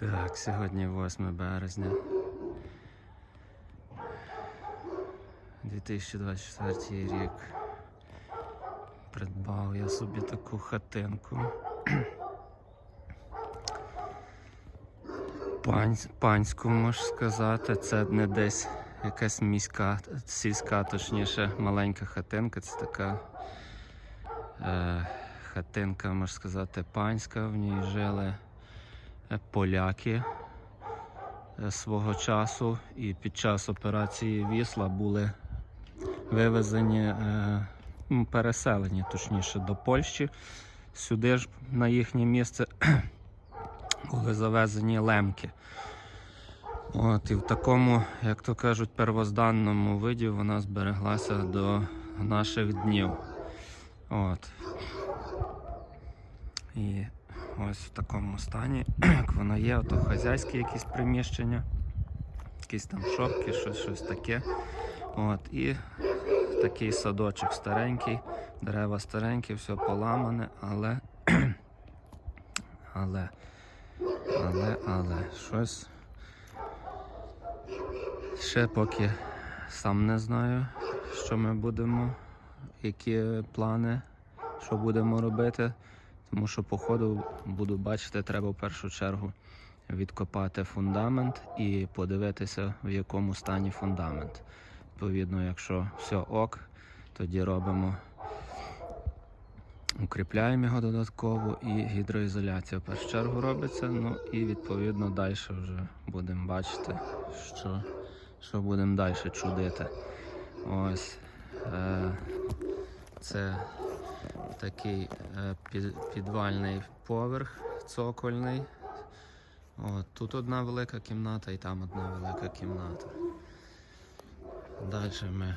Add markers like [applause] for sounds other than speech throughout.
Так, сьогодні 8 березня. 2024 рік. Придбав я собі таку хатинку. Панську, можна сказати, це не десь якась міська, сільська, точніше, маленька хатинка. Це така е, хатинка, можна сказати, панська. В ній жили поляки е, свого часу. І під час операції Вісла були вивезені, е, переселені, точніше, до Польщі. Сюди ж на їхнє місце [clears throat] були завезені лемки. От, і в такому, як то кажуть, первозданному виді вона збереглася до наших днів. От. І ось в такому стані, [clears throat] як вона є, ото хазяйські якісь приміщення, якісь там шопки, щось, щось таке. От, і такий садочок старенький, дерева старенькі, все поламане, але. [clears throat] але. Але, але, щось. Ще поки сам не знаю, що ми будемо, які плани, що будемо робити. Тому що, по ходу, буду бачити, треба в першу чергу відкопати фундамент і подивитися, в якому стані фундамент. Відповідно, якщо все ок, тоді робимо, укріпляємо його додатково і гідроізоляція в першу чергу робиться. Ну і відповідно далі вже будемо бачити, що, що будемо далі чудити. Ось е, це такий е, під, підвальний поверх цокольний. От, тут одна велика кімната і там одна велика кімната. Далі ми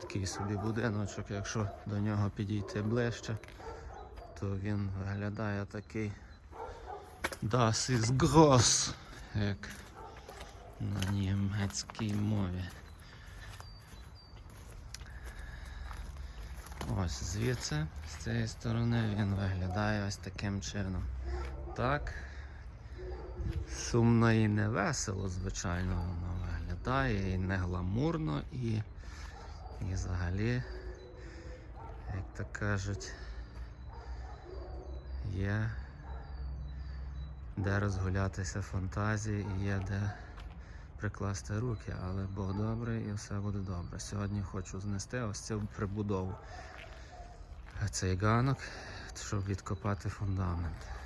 такий собі будиночок, якщо до нього підійти ближче, то він виглядає такий Das ist groß, як на німецькій мові. Ось звідси, з цієї сторони, він виглядає ось таким чином. Так. Сумно і не весело, звичайно, воно виглядає, і не гламурно, і, і взагалі, як то кажуть, є де розгулятися фантазії і є де прикласти руки, але Бог добрий і все буде добре. Сьогодні хочу знести ось цю прибудову. Цей ганок, щоб відкопати фундамент.